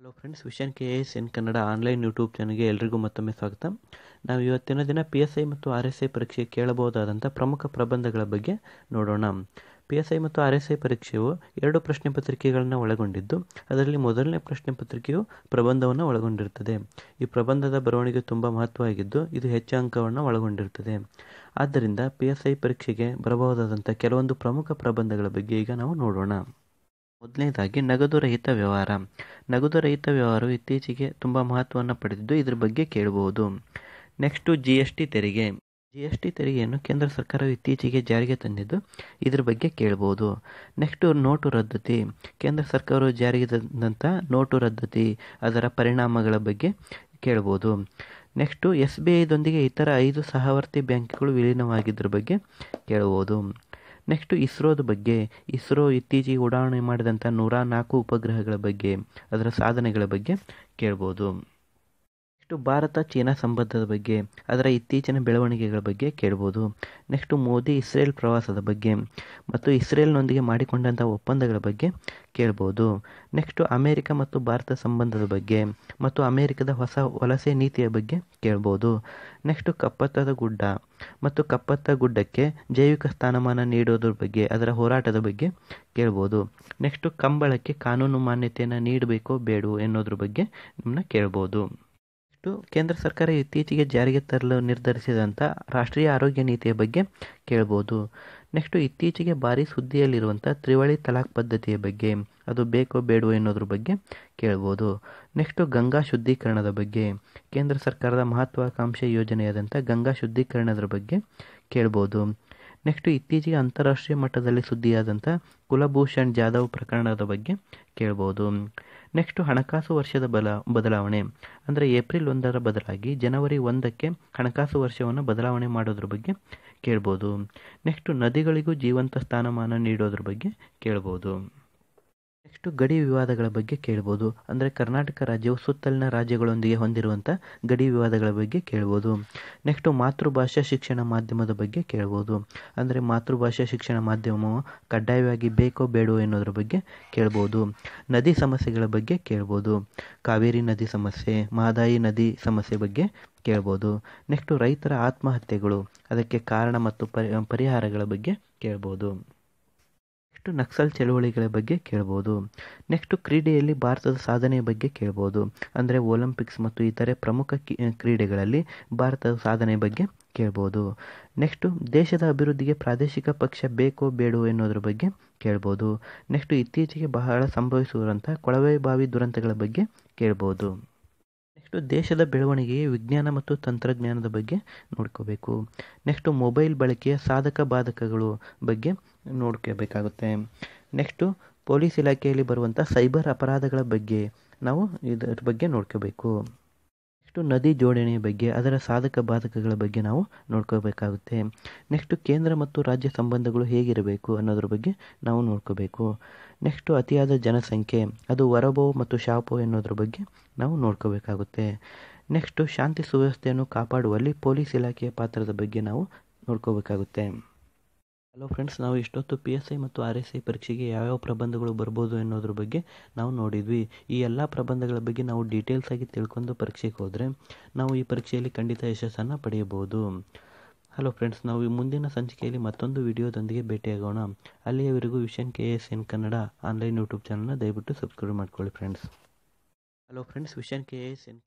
Hello friends vision K S N Kannada online YouTube ಚಾನಲ್ಗೆ ಎಲ್ರಿಗೂ ಮತ್ತೊಮ್ಮೆ ಸ್ವಾಗತ. ನಾವು ಇವತ್ತಿನ ದಿನ ಪಿ ಎಸ್ ಐ ಮತ್ತು ಆರ್ ಎಸ್ ಐ ಪರೀಕ್ಷೆ ಕೇಳಬಹುದಾದಂಥ ಪ್ರಮುಖ ಪ್ರಬಂಧಗಳ ಬಗ್ಗೆ ನೋಡೋಣ. ಪಿ ಎಸ್ ಐ ಮತ್ತು ಆರ್ ಎಸ್ ಐ ಪರೀಕ್ಷೆಯು ಎರಡು ಪ್ರಶ್ನೆ ಪತ್ರಿಕೆಗಳನ್ನು ಒಳಗೊಂಡಿದ್ದು, ಅದರಲ್ಲಿ ಮೊದಲನೇ ಪ್ರಶ್ನೆ ಪತ್ರಿಕೆಯು ಪ್ರಬಂಧವನ್ನು ಒಳಗೊಂಡಿರುತ್ತದೆ ಈ ಪ್ರಬಂಧದ ಬರವಣಿಗೆ ತುಂಬ ಮಹತ್ವವಾಗಿದ್ದು, ಇದು ಹೆಚ್ಚು ಅಂಕವನ್ನು ಒಳಗೊಂಡಿರುತ್ತದೆ ಆದ್ದರಿಂದ ಪಿ ಎಸ್ ಐ ಪರೀಕ್ಷೆಗೆ ಬರಬಹುದಾದಂಥ ಕೆಲವೊಂದು ಪ್ರಮುಖ ಪ್ರಬಂಧಗಳ ಬಗ್ಗೆ ಈಗ ನಾವು ನೋಡೋಣ. ಮೊದಲನೇದಾಗಿ ನಗದು ರಹಿತ ವ್ಯವಹಾರ. ನಗದು ರಹಿತ ವ್ಯವಹಾರವು ಇತ್ತೀಚೆಗೆ ತುಂಬ ಮಹತ್ವವನ್ನು ಪಡೆದಿದ್ದು ಇದ್ರ ಬಗ್ಗೆ ಕೇಳಬಹುದು ನೆಕ್ಸ್ಟು ಜಿ ಎಸ್ ಟಿ ತೆರಿಗೆ. ಜಿ ಎಸ್ ಟಿ ತೆರಿಗೆಯನ್ನು ಕೇಂದ್ರ ಸರ್ಕಾರವು ಇತ್ತೀಚೆಗೆ ಜಾರಿಗೆ ತಂದಿದ್ದು ಇದರ ಬಗ್ಗೆ ಕೇಳಬಹುದು ನೆಕ್ಸ್ಟು ನೋಟು ರದ್ದತಿ. ಕೇಂದ್ರ ಸರ್ಕಾರವು ಜಾರಿಗೆ ತಂದಂಥ ನೋಟು ರದ್ದತಿ, ಅದರ ಪರಿಣಾಮಗಳ ಬಗ್ಗೆ ಕೇಳಬಹುದು ನೆಕ್ಸ್ಟು ಎಸ್ ಬಿ ಐದೊಂದಿಗೆ ಇತರ ಐದು ಸಹವರ್ತಿ ಬ್ಯಾಂಕ್ಗಳು ವಿಲೀನವಾಗಿದ್ದರ ಬಗ್ಗೆ ಕೇಳ್ಬೋದು. ನೆಕ್ಸ್ಟು ಇಸ್ರೋದ ಬಗ್ಗೆ. ಇಸ್ರೋ ಇತ್ತೀಚೆಗೆ ಉಡಾವಣೆ ಮಾಡಿದಂಥ ನೂರ ನಾಲ್ಕು ಉಪಗ್ರಹಗಳ ಬಗ್ಗೆ, ಅದರ ಸಾಧನೆಗಳ ಬಗ್ಗೆ ಕೇಳ್ಬೋದು. ನೆಕ್ಸ್ಟು ಭಾರತ ಚೀನಾ ಸಂಬಂಧದ ಬಗ್ಗೆ, ಅದರ ಇತ್ತೀಚಿನ ಬೆಳವಣಿಗೆಗಳ ಬಗ್ಗೆ ಕೇಳ್ಬೋದು. ನೆಕ್ಸ್ಟು ಮೋದಿ ಇಸ್ರೇಲ್ ಪ್ರವಾಸದ ಬಗ್ಗೆ ಮತ್ತು ಇಸ್ರೇಲ್ನೊಂದಿಗೆ ಮಾಡಿಕೊಂಡಂಥ ಒಪ್ಪಂದಗಳ ಬಗ್ಗೆ ಕೇಳ್ಬೋದು. ನೆಕ್ಸ್ಟು ಅಮೇರಿಕ ಮತ್ತು ಭಾರತ ಸಂಬಂಧದ ಬಗ್ಗೆ ಮತ್ತು ಅಮೇರಿಕದ ಹೊಸ ವಲಸೆ ನೀತಿಯ ಬಗ್ಗೆ ಕೇಳ್ಬೋದು. ನೆಕ್ಸ್ಟು ಕಪ್ಪತ್ತದ ಗುಡ್ಡ ಮತ್ತು ಕಪ್ಪತ್ತ ಗುಡ್ಡಕ್ಕೆ ಜೈವಿಕ ಸ್ಥಾನಮಾನ ನೀಡೋದ್ರ ಬಗ್ಗೆ, ಅದರ ಹೋರಾಟದ ಬಗ್ಗೆ ಕೇಳ್ಬೋದು. ನೆಕ್ಸ್ಟು ಕಂಬಳಕ್ಕೆ ಕಾನೂನು ಮಾನ್ಯತೆಯನ್ನು ನೀಡಬೇಕೋ ಬೇಡವೋ ಎನ್ನೋದ್ರ ಬಗ್ಗೆ ನಿಮ್ಮನ್ನ ಕೇಳ್ಬೋದು. ನೆಕ್ಸ್ಟು ಕೇಂದ್ರ ಸರ್ಕಾರ ಇತ್ತೀಚೆಗೆ ಜಾರಿಗೆ ತರಲು ನಿರ್ಧರಿಸಿದಂಥ ರಾಷ್ಟ್ರೀಯ ಆರೋಗ್ಯ ನೀತಿಯ ಬಗ್ಗೆ ಕೇಳ್ಬೋದು. ನೆಕ್ಸ್ಟು ಇತ್ತೀಚೆಗೆ ಭಾರಿ ಸುದ್ದಿಯಲ್ಲಿರುವಂಥ ತ್ರಿವಳಿ ತಲಾಖ್ ಪದ್ಧತಿಯ ಬಗ್ಗೆ, ಅದು ಬೇಕೋ ಬೇಡವೋ ಎನ್ನೋದ್ರ ಬಗ್ಗೆ ಕೇಳ್ಬೋದು. ನೆಕ್ಸ್ಟು ಗಂಗಾ ಶುದ್ಧೀಕರಣದ ಬಗ್ಗೆ, ಕೇಂದ್ರ ಸರ್ಕಾರದ ಮಹತ್ವಾಕಾಂಕ್ಷೆ ಯೋಜನೆಯಾದಂಥ ಗಂಗಾ ಶುದ್ಧೀಕರಣದ ಬಗ್ಗೆ ಕೇಳ್ಬೋದು. ನೆಕ್ಸ್ಟು ಇತ್ತೀಚೆಗೆ ಅಂತಾರಾಷ್ಟ್ರೀಯ ಮಟ್ಟದಲ್ಲಿ ಸುದ್ದಿಯಾದಂಥ ಕುಲಭೂಷಣ್ ಜಾಧವ್ ಪ್ರಕರಣದ ಬಗ್ಗೆ ಕೇಳ್ಬೋದು. ನೆಕ್ಸ್ಟು ಹಣಕಾಸು ವರ್ಷದ ಬಲ, ಬದಲಾವಣೆ. ಅಂದರೆ ಏಪ್ರಿಲ್ ಒಂದರ ಬದಲಾಗಿ ಜನವರಿ ಒಂದಕ್ಕೆ ಹಣಕಾಸು ವರ್ಷವನ್ನು ಬದಲಾವಣೆ ಮಾಡೋದ್ರ ಬಗ್ಗೆ ಕೇಳ್ಬೋದು. ನೆಕ್ಸ್ಟು ನದಿಗಳಿಗೂ ಜೀವಂತ ಸ್ಥಾನಮಾನ ನೀಡೋದ್ರ ಬಗ್ಗೆ ಕೇಳ್ಬೋದು. ನೆಕ್ಸ್ಟು ಗಡಿ ವಿವಾದಗಳ ಬಗ್ಗೆ ಕೇಳ್ಬೋದು. ಅಂದರೆ ಕರ್ನಾಟಕ ರಾಜ್ಯವು ಸುತ್ತಲಿನ ರಾಜ್ಯಗಳೊಂದಿಗೆ ಹೊಂದಿರುವಂಥ ಗಡಿ ವಿವಾದಗಳ ಬಗ್ಗೆ ಕೇಳ್ಬೋದು. ನೆಕ್ಸ್ಟು ಮಾತೃಭಾಷಾ ಶಿಕ್ಷಣ ಮಾಧ್ಯಮದ ಬಗ್ಗೆ ಕೇಳ್ಬೋದು. ಅಂದರೆ ಮಾತೃಭಾಷಾ ಶಿಕ್ಷಣ ಮಾಧ್ಯಮವು ಕಡ್ಡಾಯವಾಗಿ ಬೇಕೋ ಬೇಡೋ ಎನ್ನುವುದರ ಬಗ್ಗೆ ಕೇಳ್ಬೋದು. ನದಿ ಸಮಸ್ಯೆಗಳ ಬಗ್ಗೆ ಕೇಳ್ಬೋದು. ಕಾವೇರಿ ನದಿ ಸಮಸ್ಯೆ ಮಹದಾಯಿ ನದಿ ಸಮಸ್ಯೆ ಬಗ್ಗೆ ಕೇಳ್ಬೋದು. ನೆಕ್ಸ್ಟು ರೈತರ ಆತ್ಮಹತ್ಯೆಗಳು, ಅದಕ್ಕೆ ಕಾರಣ ಮತ್ತು ಪರಿ, ಪರಿಹಾರಗಳ ಬಗ್ಗೆ ಕೇಳ್ಬೋದು. ನೆಕ್ಸ್ಟು ನಕ್ಸಲ್ ಚಳುವಳಿಗಳ ಬಗ್ಗೆ ಕೇಳ್ಬೋದು. ನೆಕ್ಸ್ಟು ಕ್ರೀಡೆಯಲ್ಲಿ ಭಾರತದ ಸಾಧನೆಯ ಬಗ್ಗೆ ಕೇಳ್ಬೋದು. ಅಂದರೆ ಒಲಿಂಪಿಕ್ಸ್ ಮತ್ತು ಇತರೆ ಪ್ರಮುಖ ಕ್ರೀಡೆಗಳಲ್ಲಿ ಭಾರತದ ಸಾಧನೆ ಬಗ್ಗೆ ಕೇಳ್ಬೋದು. ನೆಕ್ಸ್ಟು ದೇಶದ ಅಭಿವೃದ್ಧಿಗೆ ಪ್ರಾದೇಶಿಕ ಪಕ್ಷ ಬೇಕೋ ಬೇಡೋ ಎನ್ನೋದ್ರ ಬಗ್ಗೆ ಕೇಳ್ಬೋದು. ನೆಕ್ಸ್ಟು ಇತ್ತೀಚೆಗೆ ಬಹಳ ಸಂಭವಿಸಿರುವಂಥ ಕೊಳವೆ ಬಾವಿ ದುರಂತಗಳ ಬಗ್ಗೆ ಕೇಳ್ಬೋದು. ನೆಕ್ಸ್ಟು ದೇಶದ ಬೆಳವಣಿಗೆಗೆ ವಿಜ್ಞಾನ ಮತ್ತು ತಂತ್ರಜ್ಞಾನದ ಬಗ್ಗೆ ನೋಡ್ಕೋಬೇಕು. ನೆಕ್ಸ್ಟು ಮೊಬೈಲ್ ಬಳಕೆಯ ಸಾಧಕ ಬಾಧಕಗಳು ಬಗ್ಗೆ ನೋಡ್ಕೋಬೇಕಾಗುತ್ತೆ. ನೆಕ್ಸ್ಟು ಪೊಲೀಸ್ ಇಲಾಖೆಯಲ್ಲಿ ಬರುವಂಥ ಸೈಬರ್ ಅಪರಾಧಗಳ ಬಗ್ಗೆ ನಾವು ಇದರ ಬಗ್ಗೆ ನೋಡ್ಕೋಬೇಕು. ನೆಕ್ಸ್ಟು ನದಿ ಜೋಡಣೆಯ ಬಗ್ಗೆ, ಅದರ ಸಾಧಕ ಬಾಧಕಗಳ ಬಗ್ಗೆ ನಾವು ನೋಡ್ಕೋಬೇಕಾಗುತ್ತೆ. ನೆಕ್ಸ್ಟು ಕೇಂದ್ರ ಮತ್ತು ರಾಜ್ಯ ಸಂಬಂಧಗಳು ಹೇಗಿರಬೇಕು ಅನ್ನೋದ್ರ ಬಗ್ಗೆ ನಾವು ನೋಡ್ಕೋಬೇಕು. ನೆಕ್ಸ್ಟು ಅತಿಯಾದ ಜನಸಂಖ್ಯೆ, ಅದು ವರಬೋ ಮತ್ತು ಶಾಪೋ ಎನ್ನೋದ್ರ ಬಗ್ಗೆ ನಾವು ನೋಡ್ಕೋಬೇಕಾಗುತ್ತೆ. ನೆಕ್ಸ್ಟು ಶಾಂತಿ ಸುವ್ಯವಸ್ಥೆಯನ್ನು ಕಾಪಾಡುವಲ್ಲಿ ಪೊಲೀಸ್ ಇಲಾಖೆಯ ಪಾತ್ರದ ಬಗ್ಗೆ ನಾವು ನೋಡ್ಕೋಬೇಕಾಗುತ್ತೆ. ಹಲೋ ಫ್ರೆಂಡ್ಸ್ ನಾವು ಇಷ್ಟೊತ್ತು ಪಿ ಎಸ್ ಐ ಮತ್ತು ಆರ್ ಎಸ್ ಐ ಪರೀಕ್ಷೆಗೆ ಯಾವ್ಯಾವ ಪ್ರಬಂಧಗಳು ಬರ್ಬೋದು ಅನ್ನೋದ್ರ ಬಗ್ಗೆ ನಾವು ನೋಡಿದ್ವಿ. ಈ ಎಲ್ಲ ಪ್ರಬಂಧಗಳ ಬಗ್ಗೆ ನಾವು ಡೀಟೇಲ್ಸ್ ಆಗಿ ತಿಳ್ಕೊಂಡು ಪರೀಕ್ಷೆಗೆ ಹೋದರೆ ನಾವು ಈ ಪರೀಕ್ಷೆಯಲ್ಲಿ ಖಂಡಿತ ಯಶಸ್ಸನ್ನು ಪಡೆಯಬಹುದು. ಹಲೋ ಫ್ರೆಂಡ್ಸ್ ನಾವು ಈ ಮುಂದಿನ ಸಂಚಿಕೆಯಲ್ಲಿ ಮತ್ತೊಂದು ವಿಡಿಯೋದೊಂದಿಗೆ ಭೇಟಿಯಾಗೋಣ. ಅಲ್ಲಿಯವರೆಗೂ vision K S N Kannada online YouTube ಚಾನಲ್ನ ದಯವಿಟ್ಟು ಸಬ್ಸ್ಕ್ರೈಬ್ ಮಾಡ್ಕೊಳ್ಳಿ friends hello friends vision K S N